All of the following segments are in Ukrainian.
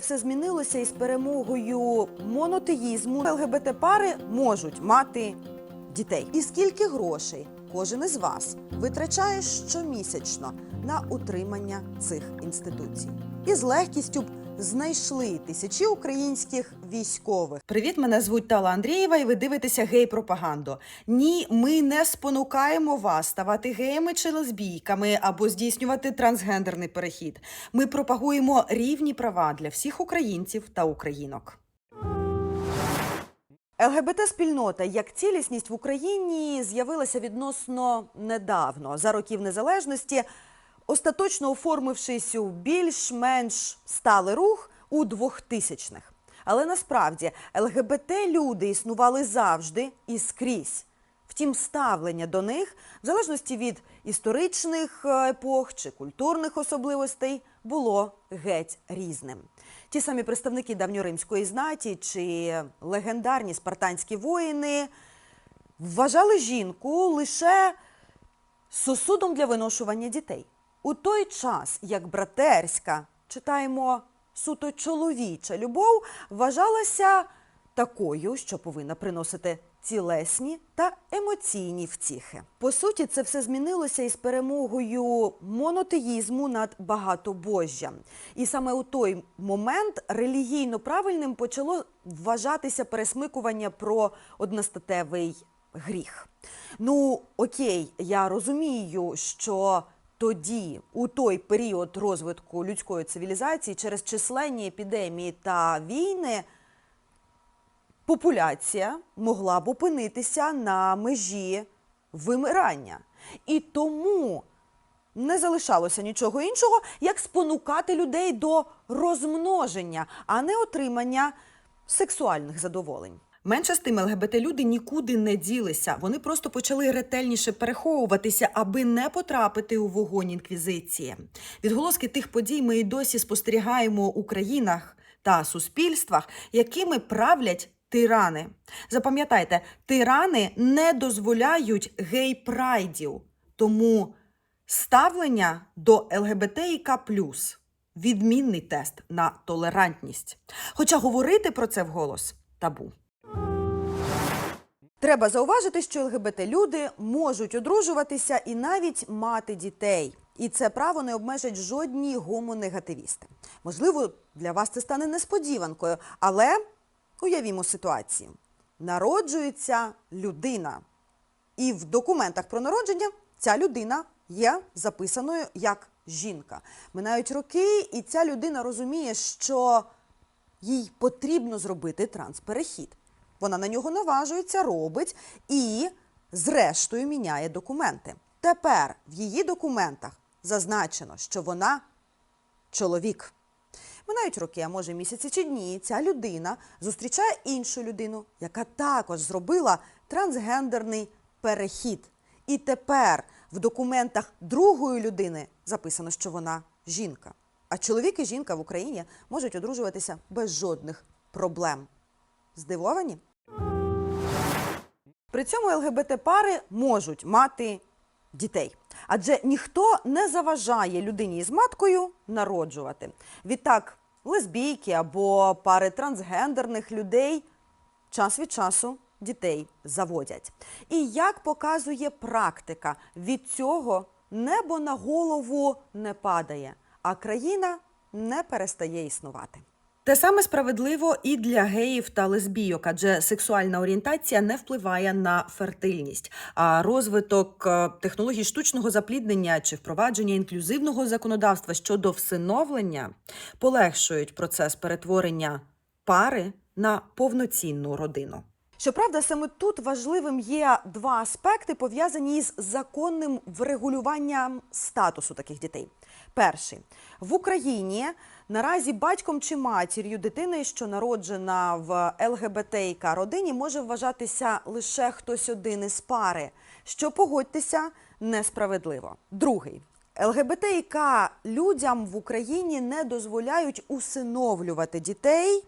Все змінилося із перемогою монотеїзму. ЛГБТ-пари можуть мати дітей. І скільки грошей кожен із вас витрачає щомісячно на утримання цих інституцій? І з легкістю знайшли тисячі українських військових. Привіт, мене звуть Тала Андрієва, і ви дивитеся гей-пропаганду. Ні, ми не спонукаємо вас ставати геями чи лесбійками або здійснювати трансгендерний перехід. Ми пропагуємо рівні права для всіх українців та українок. ЛГБТ-спільнота як цілісність в Україні з'явилася відносно недавно, за років незалежності, остаточно оформившись у більш-менш сталий рух у 2000-х. Але насправді ЛГБТ-люди існували завжди і скрізь. Втім, ставлення до них, в залежності від історичних е, епох чи культурних особливостей, було геть різним. Ті самі представники давньоримської знаті чи легендарні спартанські воїни вважали жінку лише сосудом для виношування дітей. У той час, як братерська, читаємо суто чоловіча любов, вважалася такою, що повинна приносити цілесні та емоційні втіхи. По суті, це все змінилося із перемогою монотеїзму над багатобожжям. І саме у той момент релігійно правильним почало вважатися пересмикування про одностатевий гріх. Ну, окей, я розумію, що тоді, у той період розвитку людської цивілізації, через численні епідемії та війни, популяція могла б опинитися на межі вимирання. І тому не залишалося нічого іншого, як спонукати людей до розмноження, а не отримання сексуальних задоволень. Менше з тим ЛГБТ-люди нікуди не ділися. Вони просто почали ретельніше переховуватися, аби не потрапити у вогонь інквізиції. Відголоски тих подій ми і досі спостерігаємо у країнах та суспільствах, якими правлять тирани. Запам'ятайте, тирани не дозволяють гей-прайдів, тому ставлення до ЛГБТІК відмінний тест на толерантність. Хоча говорити про це вголос табу. Треба зауважити, що ЛГБТ-люди можуть одружуватися і навіть мати дітей. І це право не обмежать жодні гомонегативісти. Можливо, для вас це стане несподіванкою, але уявімо ситуацію: народжується людина, і в документах про народження ця людина є записаною як жінка. Минають роки, і ця людина розуміє, що їй потрібно зробити трансперехід. Вона на нього наважується, робить і, зрештою, міняє документи. Тепер в її документах зазначено, що вона чоловік. Минають роки, а може місяці чи дні. Ця людина зустрічає іншу людину, яка також зробила трансгендерний перехід. І тепер в документах другої людини записано, що вона жінка. А чоловік і жінка в Україні можуть одружуватися без жодних проблем. Здивовані? При цьому ЛГБТ-пари можуть мати дітей, адже ніхто не заважає людині із маткою народжувати. Відтак, лесбійки або пари трансгендерних людей час від часу дітей заводять. І як показує практика, від цього небо на голову не падає, а країна не перестає існувати. Те саме справедливо і для геїв та лесбійок, адже сексуальна орієнтація не впливає на фертильність. А розвиток е, технологій штучного запліднення чи впровадження інклюзивного законодавства щодо всиновлення полегшують процес перетворення пари на повноцінну родину. Щоправда, саме тут важливим є два аспекти, пов'язані із законним врегулюванням статусу таких дітей. Перший в Україні наразі батьком чи матір'ю дитини, що народжена в ЛГБТІК родині, може вважатися лише хтось один із пари, що погодьтеся несправедливо. Другий ЛГБТІК людям в Україні не дозволяють усиновлювати дітей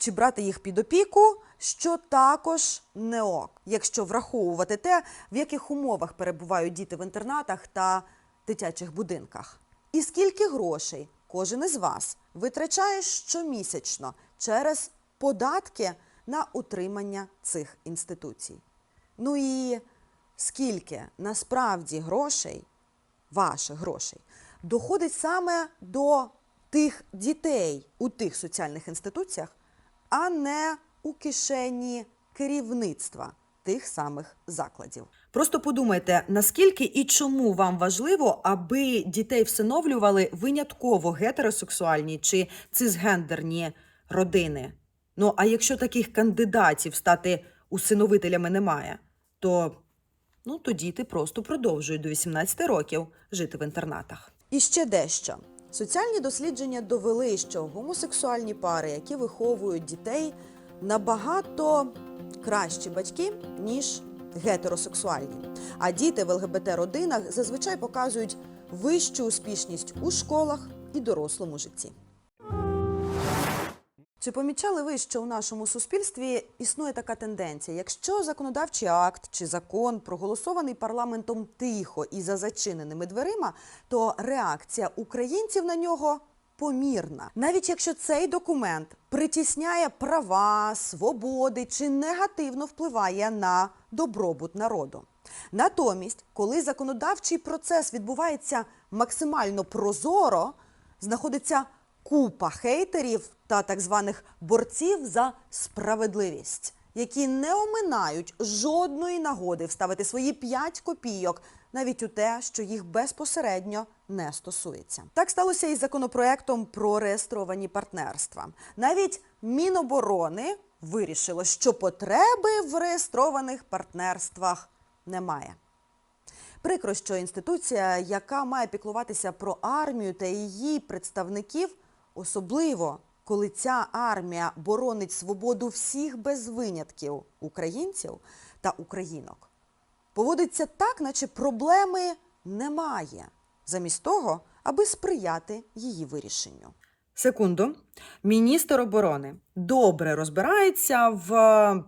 чи брати їх під опіку, що також не ок, якщо враховувати те, в яких умовах перебувають діти в інтернатах та дитячих будинках. І скільки грошей кожен із вас витрачає щомісячно через податки на утримання цих інституцій. Ну і скільки насправді грошей, ваших грошей, доходить саме до тих дітей у тих соціальних інституціях, а не у кишені керівництва тих самих закладів. Просто подумайте, наскільки і чому вам важливо, аби дітей всиновлювали винятково гетеросексуальні чи цисгендерні родини. Ну а якщо таких кандидатів стати усиновителями немає, то ну то діти просто продовжують до 18 років жити в інтернатах. І ще дещо. Соціальні дослідження довели, що гомосексуальні пари, які виховують дітей, набагато кращі батьки, ніж гетеросексуальні. А діти в ЛГБТ-родинах зазвичай показують вищу успішність у школах і дорослому житті. Чи помічали ви, що у нашому суспільстві існує така тенденція? Якщо законодавчий акт чи закон проголосований парламентом тихо і за зачиненими дверима, то реакція українців на нього помірна. Навіть якщо цей документ притісняє права, свободи чи негативно впливає на добробут народу. Натомість, коли законодавчий процес відбувається максимально прозоро, знаходиться купа хейтерів та так званих борців за справедливість, які не оминають жодної нагоди вставити свої 5 копійок навіть у те, що їх безпосередньо не стосується. Так сталося і з законопроектом про реєстровані партнерства. Навіть Міноборони вирішило, що потреби в реєстрованих партнерствах немає. Прикро, що інституція, яка має піклуватися про армію та її представників, особливо коли ця армія боронить свободу всіх без винятків українців та українок, поводиться так, наче проблеми немає, замість того, аби сприяти її вирішенню. Секунду, міністр оборони добре розбирається в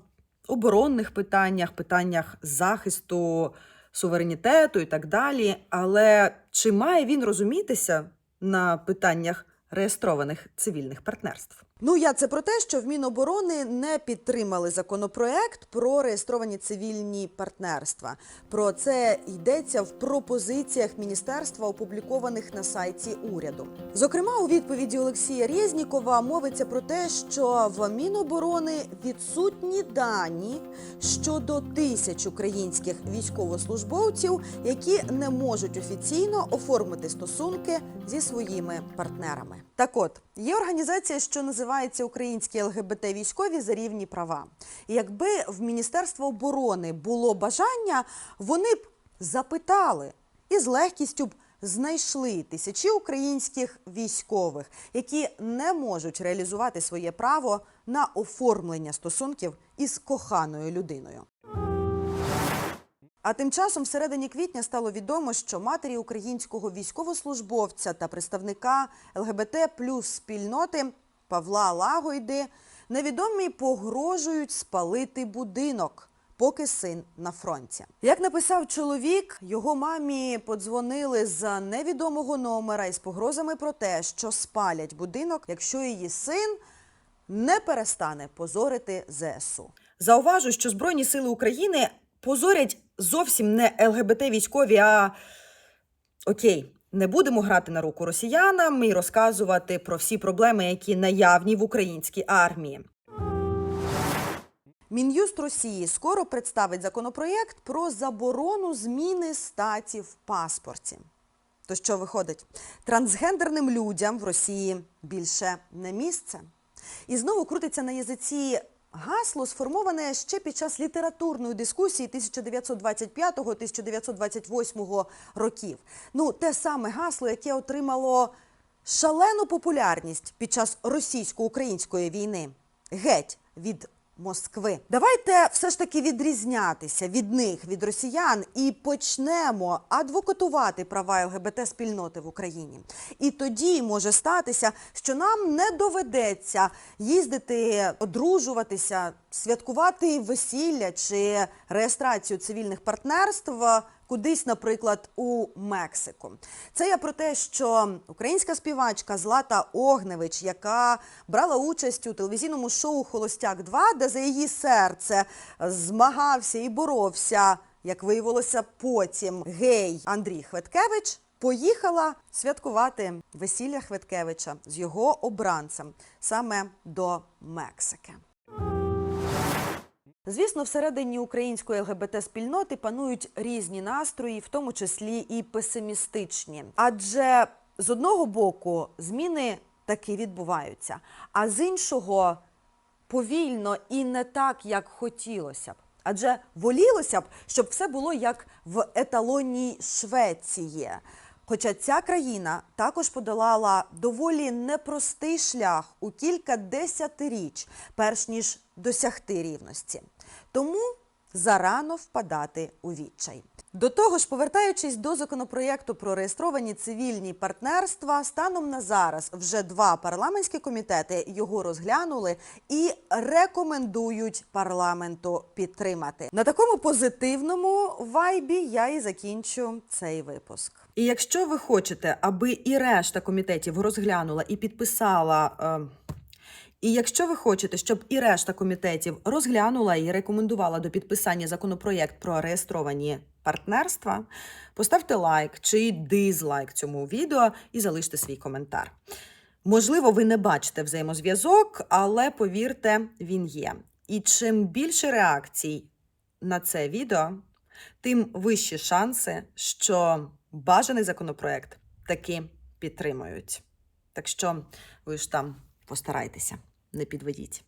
оборонних питаннях, питаннях захисту суверенітету і так далі. Але чи має він розумітися на питаннях реєстрованих цивільних партнерств? Ну, я це про те, що в Міноборони не підтримали законопроект про реєстровані цивільні партнерства. Про це йдеться в пропозиціях міністерства, опублікованих на сайті уряду. Зокрема, у відповіді Олексія Резнікова мовиться про те, що в Міноборони відсутні дані щодо тисяч українських військовослужбовців, які не можуть офіційно оформити стосунки зі своїми партнерами. Так от є організація, що називається Українські ЛГБТ військові за рівні права. І якби в Міністерство оборони було бажання, вони б запитали і з легкістю б знайшли тисячі українських військових, які не можуть реалізувати своє право на оформлення стосунків із коханою людиною. А тим часом, всередині квітня стало відомо, що матері українського військовослужбовця та представника ЛГБТ плюс спільноти Павла Лагойди невідомі погрожують спалити будинок, поки син на фронті. Як написав чоловік, його мамі подзвонили з невідомого номера із погрозами про те, що спалять будинок, якщо її син не перестане позорити ЗСУ. Зауважу, що Збройні сили України позорять зовсім не ЛГБТ військові, а окей, не будемо грати на руку росіянам і розказувати про всі проблеми, які наявні в українській армії. Мін'юст Росії скоро представить законопроєкт про заборону зміни статі в паспорті. То що виходить? Трансгендерним людям в Росії більше не місце. І знову крутиться на язиці гасло, сформоване ще під час літературної дискусії 1925-1928 років. Ну, те саме гасло, яке отримало шалену популярність під час російсько-української війни. Геть від Москви. Давайте все ж таки відрізнятися від них, від росіян, і почнемо адвокатувати права ЛГБТ спільноти в Україні. І тоді може статися, що нам не доведеться їздити, одружуватися, святкувати весілля чи реєстрацію цивільних партнерств кудись, наприклад, у Мексику. Це я про те, що українська співачка Злата Огневич, яка брала участь у телевізійному шоу Холостяк 2 де за її серце змагався і боровся, як виявилося потім, гей Андрій Хветкевич. Поїхала святкувати весілля Хветкевича з його обранцем саме до Мексики. Звісно, всередині української ЛГБТ-спільноти панують різні настрої, в тому числі і песимістичні. Адже з одного боку зміни таки відбуваються, а з іншого повільно і не так, як хотілося б. Адже волілося б, щоб все було як в еталонній Швеції. Хоча ця країна також подолала доволі непростий шлях у кілька десятиріч, перш ніж досягти рівності. Тому зарано впадати у відчай. До того ж, повертаючись до законопроєкту про реєстровані цивільні партнерства, станом на зараз вже два парламентські комітети його розглянули і рекомендують парламенту підтримати. На такому позитивному вайбі я і закінчу цей випуск. І якщо ви хочете, аби і решта комітетів розглянула і підписала. Е... І якщо ви хочете, щоб і решта комітетів розглянула і рекомендувала до підписання законопроєкт про реєстровані партнерства, поставте лайк чи дизлайк цьому відео і залиште свій коментар. Можливо, ви не бачите взаємозв'язок, але повірте, він є. І чим більше реакцій на це відео, тим вищі шанси, що бажаний законопроект таки підтримують. Так що ви ж там постарайтеся, не підведіть.